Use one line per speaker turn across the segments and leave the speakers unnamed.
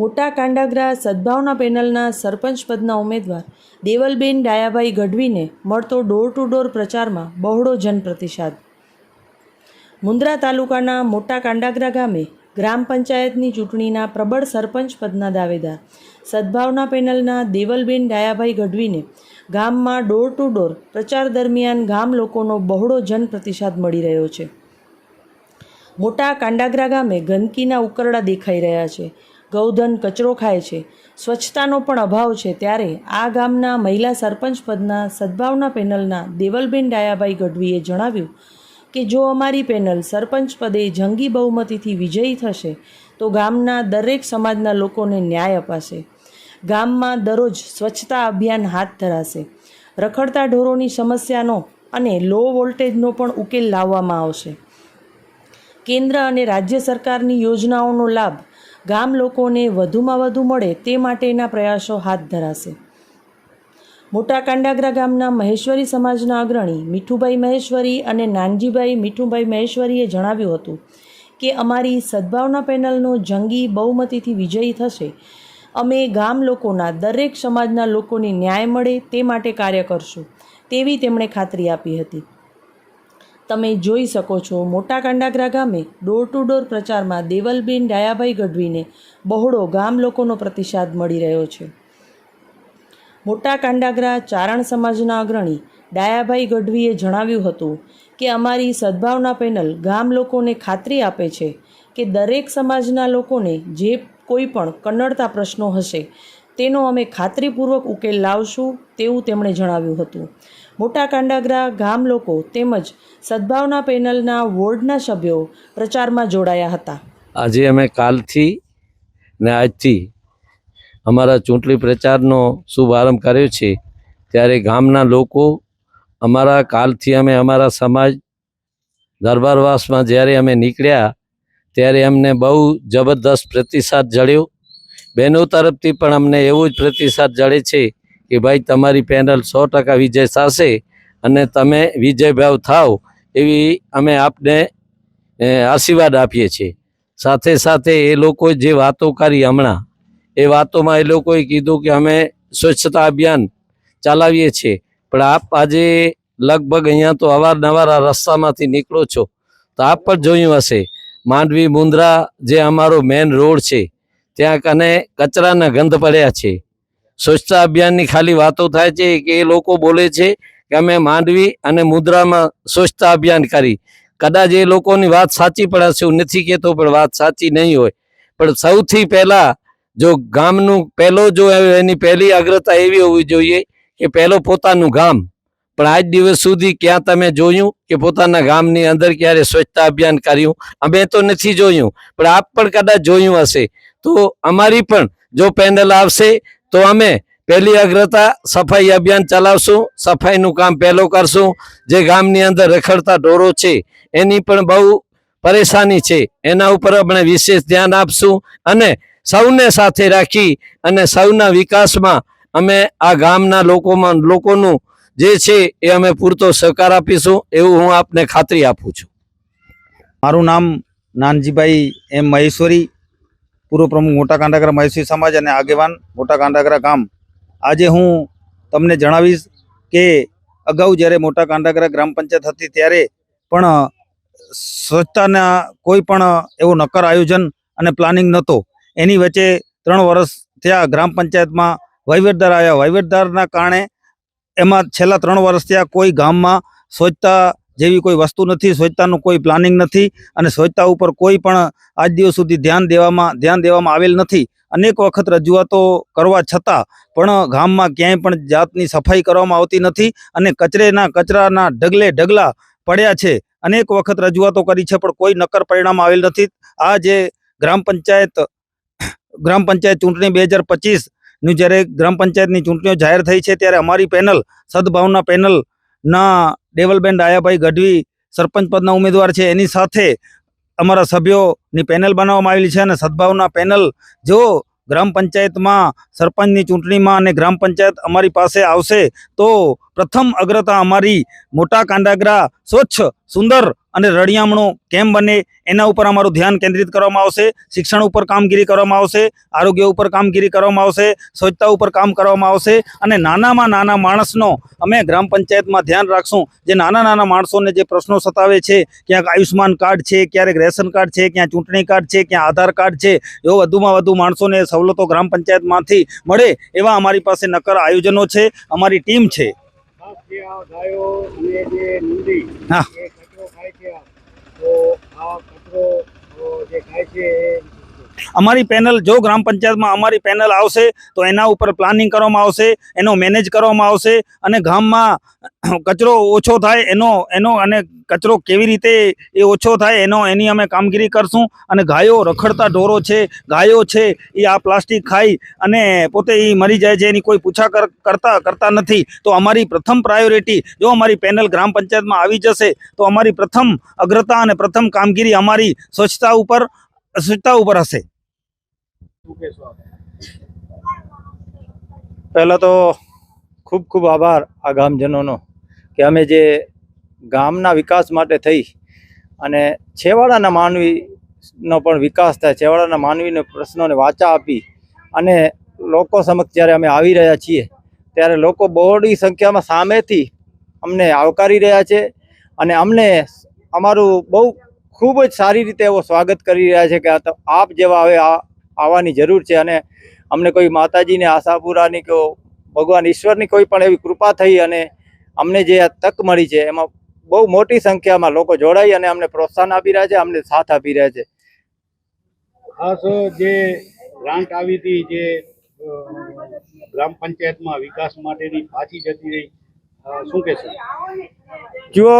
મોટા કાંડાગરા સદભાવના પેનલના સરપંચ પદના ઉમેદવાર દેવલબેન ડાયાભાઈ ગઢવીને મળતો ડોર ટુ ડોર પ્રચારમાં બહોળો જનપ્રતિસાદ. મુન્દ્રા તાલુકાના મોટા કાંડાગરા ગામે ગ્રામ પંચાયતની ચૂંટણીના પ્રબળ સરપંચ પદના દાવેદાર સદભાવના પેનલના દેવલબેન ડાયાભાઈ ગઢવીને ગામમાં ડોર ટુ ડોર પ્રચાર દરમિયાન ગામ લોકોનો બહોળો જનપ્રતિસાદ મળી રહ્યો છે. મોટા કાંડાગરા ગામે ગંદકીના ઉકરડા દેખાઈ રહ્યા છે. ગૌધન કચરો ખાય છે. સ્વચ્છતાનો પણ અભાવ છે ત્યારે આ ગામના મહિલા સરપંચ પદના સદભાવના પેનલના દેવલબેન ડાયાભાઈ ગઢવીએ જણાવ્યું કે, જો અમારી પેનલ સરપંચ પદે જંગી બહુમતીથી વિજયી થશે, તો ગામના દરેક સમાજના લોકોને ન્યાય અપાશે. ગામમાં દરરોજ સ્વચ્છતા અભિયાન હાથ ધરાશે. રખડતા ઢોરોની સમસ્યાનો અને લો વોલ્ટેજનો પણ ઉકેલ લાવવામાં આવશે. કેન્દ્ર અને રાજ્ય સરકારની યોજનાઓનો લાભ ગામ લોકોને વધુમાં વધુ મળે તે માટેના પ્રયાસો હાથ ધરાશે. મોટા કાંડાગરા ગામના મહેશ્વરી સમાજના અગ્રણી મીઠુભાઈ મહેશ્વરી અને નાનજીભાઈ મીઠુભાઈ મહેશ્વરીએ જણાવ્યું હતું કે અમારી સદભાવના પેનલનો જંગી બહુમતીથી વિજયી થશે. અમે ગામ લોકોના દરેક સમાજના લોકોને ન્યાય મળે તે માટે કાર્ય કરશું તેવી તેમણે ખાતરી આપી હતી. તમે જોઈ શકો છો મોટા કાંડાગરા ગામે ડોર ટુ ડોર પ્રચારમાં દેવલબેન ડાયાભાઈ ગઢવીને બહોળો ગામ લોકોનો પ્રતિસાદ મળી રહ્યો છે. મોટા કાંડાગરા ચારણ સમાજના અગ્રણી ડાયાભાઈ ગઢવીએ જણાવ્યું હતું કે અમારી સદભાવના પેનલ ગામ લોકોને ખાતરી આપે છે કે દરેક સમાજના લોકોને જે કોઈ પણ કન્નડતા પ્રશ્નો હશે તેનો અમે ખાતરીપૂર્વક ઉકેલ લાવશું તેવું તેમણે જણાવ્યું હતું. મોટા કાંડાગરા ગામ લોકો તેમજ સદભાવના પેનલના વોર્ડના સભ્યો પ્રચારમાં જોડાયા હતા.
આજે અમે કાલથી ને આજથી અમારા ચૂંટણી પ્રચારનો શુભારંભ કર્યો છે. ત્યારે ગામના લોકો અમારા કાલથી અમે અમારા સમાજ દરબારવાસમાં જ્યારે અમે નીકળ્યા, ત્યારે અમને બહુ જબરદસ્ત પ્રતિસાદ જળ્યો. બહેનો તરફથી પણ અમને એવો જ પ્રતિસાદ જળે છે કે ભાઈ, તમારી પેનલ સો ટકા વિજય થશે અને તમે વિજયભાવ થાવ એવી અમે આપને આશીર્વાદ આપીએ છીએ. સાથે સાથે એ લોકો જે વાતો કરી હમણાં, એ વાતોમાં એ લોકોએ કીધું કે અમે સ્વચ્છતા અભિયાન ચલાવીએ છીએ. પણ આપ આજે લગભગ અહીંયા તો અવારનવાર આ રસ્તામાંથી નીકળો છો. તો આપ પણ જોયું હશે. માંડવી મુંદ્રા જે અમારો મેન રોડ છે ત્યાં કને કચરાના ગંધ પડ્યા છે. સ્વચ્છતા અભિયાનની ખાલી વાતો થાય છે કે એ લોકો બોલે છે કે અમે માંડવી અને મુદ્રામાં સ્વચ્છતા અભિયાન કરી. કદાચ એ લોકોની વાત સાચી પણ હશે હું નથી કહેતો, પણ વાત સાચી નહીં હોય. પણ સૌથી પહેલાં જો ગામનું, પહેલો જો એની પહેલી અગ્રતા એવી હોવી જોઈએ કે પહેલો પોતાનું ગામ. પણ આજ દિવસ સુધી ક્યાં તમે જોયું કે પોતાના ગામની અંદર ક્યારે સ્વચ્છતા અભિયાન કર્યું? અમે તો નથી જોયું, પણ આપ પણ કદાચ જોયું હશે. તો અમારી પણ જો પેનલ આવશે, તો અમે પહેલી અગ્રતા સફાઈ અભિયાન ચલાવશું. સફાઈનું કામ પહેલો કરશું. જે ગામની અંદર રખડતા ઢોરો છે, એની પણ બહુ પરેશાની છે. એના ઉપર આપણે વિશેષ ધ્યાન આપશું અને સૌને સાથે રાખી અને સૌના વિકાસમાં અમે આ ગામના લોકોમાં, લોકોનું જે છે એ અમે પૂરતો સહકાર આપીશું. એવું હું આપને ખાતરી આપું છું.
મારું નામ નાનજીભાઈ એમ મહેશ્વરી. પૂર્વ પ્રમુખ મોટા કાંડાગરા મહેશી સમાજ અને આગેવાન મોટા કાંડાગરા ગામ. આજે હું તમને જણાવીશ કે અગાઉ જ્યારે મોટા કાંડાગરા ગ્રામ પંચાયત હતી ત્યારે પણ સ્વચ્છતાના કોઈ પણ એવું નક્કર આયોજન અને પ્લાનિંગ નહોતો. એની વચ્ચે ત્રણ વર્ષ થયા ગ્રામ પંચાયતમાં વહીવટદાર આવ્યા. વહીવટદારના કારણે એમાં છેલ્લા ત્રણ વર્ષ થયા કોઈ ગામમાં સ્વચ્છતા જેવી કોઈ વસ્તુ નથી સ્વચ્છતાનું કોઈ પ્લાનિંગ નથી અને સ્વચ્છતા ઉપર કોઈ પણ આજ દિવસ સુધી ધ્યાન દેવામાં ધ્યાન દેવામાં આવેલ નથી. અનેક વખત રજૂઆતો કરવા છતાં પણ ગામમાં ક્યાંય પણ જાતની સફાઈ કરવામાં આવતી નથી અને કચરેના, કચરાના ઢગલે ઢગલા પડ્યા છે. અનેક વખત રજૂઆતો કરી છે પણ કોઈ નક્કર પરિણામ આવેલ નથી. આ જે ગ્રામ પંચાયત ગ્રામ પંચાયત ચૂંટણી બે હજાર પચીસની જ્યારે ગ્રામ પંચાયતની ચૂંટણીઓ જાહેર થઈ છે ત્યારે અમારી પેનલ, સદભાવના પેનલ ના દેવલબેન ડાયાભાઈ ગઢવી સરપંચ પદના ઉમેદવાર છે. એની સાથે અમારા સભ્યોની પેનલ બનાવવામાં આવેલી છે અને સદભાવના પેનલ જો ગ્રામ પંચાયતમાં સરપંચની ચૂંટણીમાં અને ગ્રામ પંચાયત અમારી પાસે આવશે તો પ્રથમ અગ્રતા અમારી મોટા કાંડાગરા, સ્વચ્છ, સુંદર અને રળિયામણો કેમ બને એના ઉપર અમારું ધ્યાન કેન્દ્રિત કરવામાં આવશે. શિક્ષણ ઉપર કામગીરી કરવામાં આવશે, આરોગ્ય ઉપર કામગીરી કરવામાં આવશે, સ્વચ્છતા ઉપર કામ કરવામાં આવશે અને નાનામાં નાના માણસનો અમે ગ્રામ પંચાયતમાં ધ્યાન રાખશું. જે નાના નાના માણસોને જે પ્રશ્નો સતાવે છે, ક્યાંક આયુષ્યમાન કાર્ડ છે, ક્યારેક રેશન કાર્ડ છે ક્યાં ચૂંટણી કાર્ડ છે ક્યાં આધાર કાર્ડ છે, એવો વધુમાં વધુ માણસોને સવલતો ગ્રામ પંચાયતમાંથી મળે એવા અમારી પાસે નક્કર આયોજનો છે, અમારી ટીમ છે. હા.
એ કચરો ખાય છે તો આ કચરો જે ખાય છે એ
અમારી પેનલ જો ગ્રામ પંચાયતમાં અમારી પેનલ આવશે, તો એના ઉપર પ્લાનિંગ કરવામાં આવશે, એનો મેનેજ કરવામાં આવશે, અને ગામમાં કચરો ઓછો થાય એનો એનો અને કચરો કેવી રીતે એ ઓછો થાય એનો, એની અમે કામગીરી કરશું. અને ગાયો રખડતા ઢોરો છે, ગાયો છે, એ આ પ્લાસ્ટિક ખાઈ અને પોતે એ મરી જાય છે, એની કોઈ પૂછા કર- કરતા કરતા નથી. તો અમારી પ્રથમ પ્રાયોરિટી જો અમારી પેનલ ગ્રામ પંચાયતમાં આવી જશે, તો અમારી પ્રથમ અગ્રતા અને પ્રથમ કામગીરી અમારી સ્વચ્છતા ઉપર સ્વચ્છતા ઉપર હશે.
પહેલાં તો ખૂબ ખૂબ આભાર આ ગામજનોનો કે અમે જે ગામના વિકાસ માટે થઈ અને છેવાડાના માનવીનો પણ વિકાસ થાય, છેવાડાના માનવીને પ્રશ્નોને વાચા આપી અને લોકો સમક્ષ જ્યારે અમે આવી રહ્યા છીએ, ત્યારે લોકો બહોળી સંખ્યામાં સામેથી અમને આવકારી રહ્યા છે અને અમને અમારું બહુ ખૂબ જ સારી રીતે એવો સ્વાગત કરી રહ્યા છે કે આપ જેવા હવે આ આવવાની જરૂર છે અને અમને કોઈ માતાજીને આશાપુરાની કે ભગવાન ઈશ્વરની કોઈ પણ એવી કૃપા થઈ અને અમને જે આ તક મળી છે એમાં બહુ મોટી સંખ્યામાં લોકો જોડાઈ અને અમને પ્રોત્સાહન આપી રહ્યા છે અમને સાથ આપી રહ્યા છે.
ખાસ જે ગ્રાન્ટ આવી હતી જે ગ્રામ પંચાયતમાં વિકાસ માટેની પાછી જતી રહી શું કહેશો?
જો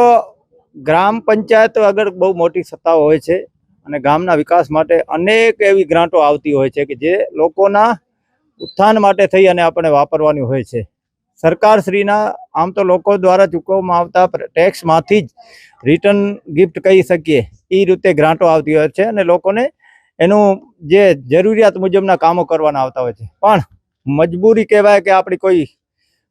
ગ્રામ પંચાયત આગળ બહુ મોટી સત્તાઓ હોય છે. અને ગામના વિકાસ માટે અનેક એવી ગ્રાન્ટો આવતી હોય છે કે જે લોકોના ઉત્થાન માટે થઈ અને આપણે વાપરવાની હોય છે. સરકારશ્રીના આમ તો લોકો દ્વારા ચૂકવવામાં આવતા ટેક્સમાંથી જ રિટર્ન ગિફ્ટ કહી શકીએ, એ રીતે ગ્રાન્ટો આવતી હોય છે અને લોકોને એનું જે જરૂરિયાત મુજબના કામો કરવાના આવતા હોય છે. પણ મજબૂરી કહેવાય કે આપણી કોઈ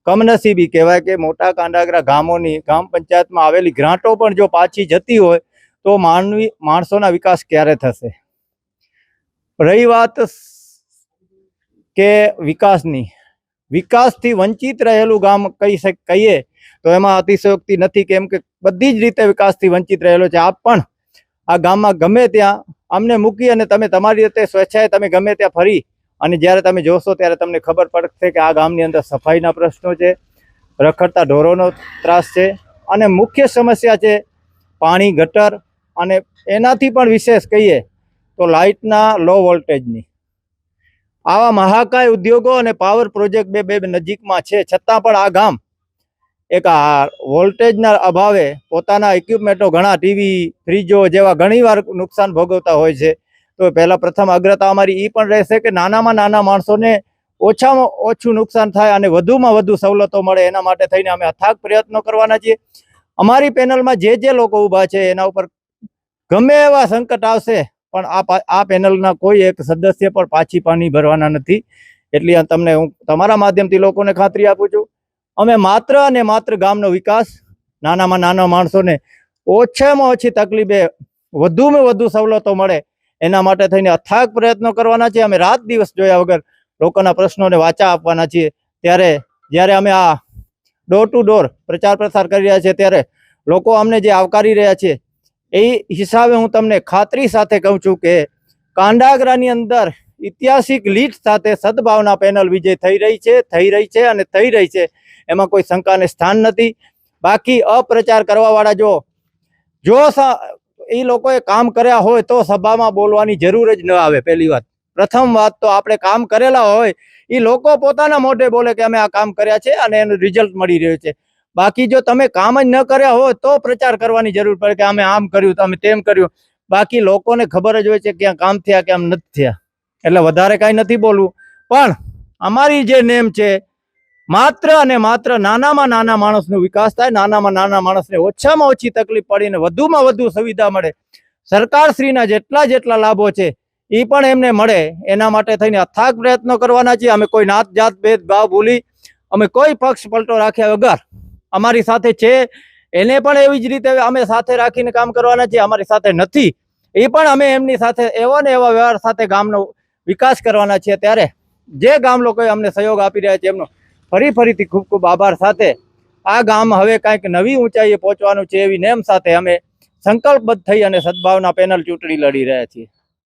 કમનસીબી કહેવાય કે મોટા કાંડાગરા ગામોની, ગામ પંચાયતમાં આવેલી ગ્રાન્ટો પણ જો પાછી જતી હોય તો માનવી માણસોના વિકાસ ક્યારે થશે? રહી વાત કે વિકાસની. વિકાસથી વંચિત રહેલું ગામ કહી શક, કહીએ તો એમાં અતિશયોક્તિ નથી કેમ કે બધી જ રીતે વિકાસથી વંચિત રહેલો છે. આપ પણ આ ગામમાં ગમે ત્યાં અમને મૂકી અને તમે તમારી રીતે સ્વેચ્છાએ તમે ગમે ત્યાં ફરી અને જ્યારે તમે જોશો ત્યારે તમને ખબર પડશે કે આ ગામની અંદર સફાઈના પ્રશ્નો છે, રખડતા ઢોરોનો ત્રાસ છે અને મુખ્ય સમસ્યા છે પાણી, ગટર અને એનાથી પણ વિશેષ કહીએ તો લાઇટના લો વોલ્ટેજની. આવા મહાકાય ઉદ્યોગો અને પાવર પ્રોજેક્ટ બે બે નજીકમાં છે. છતાં પણ આ ગામ એક આ વોલ્ટેજના અભાવે પોતાના ઇક્વિપમેન્ટો ઘણા ટીવી ફ્રીજો જેવા ઘણીવાર નુકસાન ભોગવતા હોય છે. તો પહેલાં પ્રથમ અગ્રતા અમારી એ પણ રહેશે કે નાનામાં નાના માણસોને ઓછામાં ઓછું નુકસાન થાય અને વધુમાં વધુ સવલતો મળે એના માટે થઈને અમે અથાગ પ્રયત્નો કરવાના છીએ. અમારી પેનલમાં જે જે લોકો ઊભા છે એના ઉપર ગમે એવા સંકટ આવશે, પણ આ આ પેનલના કોઈ એક સદસ્ય પણ પાછી પાણી ભરવાના નથી. એટલી તમને હું તમારા માધ્યમથી લોકોને ખાતરી આપું છું. અમે માત્ર અને માત્ર ગામનો વિકાસ, નાનામાં નાના માણસોને ઓછામાં ઓછી તકલીફે વધુમાં વધુ સવલતો મળે, એના માટે થઈને અથાગ પ્રયત્નો કરવાના છે અમે રાત દિવસ જોયા વગર લોકોના પ્રશ્નોને વાચા આપવાના છીએ. ત્યારે, જ્યારે અમે આ ડોર ટુ ડોર પ્રચાર પ્રસાર કરી રહ્યા છીએ, ત્યારે લોકો અમને જે આવકારી રહ્યા છે એ હિસાબે હું તમને ખાતરી સાથે કહું છું કે કાંડાગરાની અંદર ઐતિહાસિક લીડ સાથે સદભાવના પેનલ વિજય થઈ રહી છે, થઈ રહી છે અને થઈ રહી છે. એમાં કોઈ શંકાને સ્થાન નથી. બાકી અપ્રચાર કરવાવાળા જો જો એ લોકોએ કામ કર્યા હોય તો સભામાં બોલવાની જરૂર જ ન આવે, પહેલી વાત. પ્રથમ વાત તો આપણે કામ કરેલા હોય, એ લોકો પોતાના મોઢે બોલે કે અમે આ કામ કર્યા છે અને એનું રિઝલ્ટ મળી રહ્યું છે. બાકી જો તમે કામ જ ન કર્યા હોય તો પ્રચાર કરવાની જરૂર પડે કે અમે આમ કર્યું તો અમે તેમ કર્યું. બાકી લોકોને ખબર જ હોય છે કે કામ થયા કે આમ નથી થયા. એટલે વધારે કાંઈ નથી બોલવું. પણ અમારી જે નેમ છે, માત્ર અને માત્ર નાનામાં નાના માણસનો વિકાસ થાય, નાનામાં નાના માણસને ઓછામાં ઓછી તકલીફ પડીને વધુમાં વધુ સુવિધા મળે. સરકારશ્રીના જેટલા જેટલા લાભો છે એ પણ એમને મળે. એના માટે થઈને અથાગ પ્રયત્નો કરવાના છીએ. અમે કોઈ નાત જાત ભેદભાવ ભૂલી, અમે કોઈ પક્ષ પલટો રાખ્યા વગર અમારી સાથે છે. એને પણ એવી જ રીતે અમે સાથે રાખીને કામ કરવાના છીએ. અમારી સાથે નથી. એ પણ અમે એમની સાથે એવા ને એવા વ્યવહાર સાથે ગામનો વિકાસ કરવાના છીએ ત્યારે જે ગામ લોકોએ અમને સહયોગ આપી રહ્યા છે એમનો ફરી ફરીથી ખૂબ ખૂબ આભાર સાથે. આ ગામ હવે કાંઈક નવી ઊંચાઈએ પહોંચવાનું છે એવી નેમ સાથે અમે સંકલ્પબદ્ધ થઈ અને સદભાવના પેનલ ચૂંટણી લડી રહ્યા છીએ.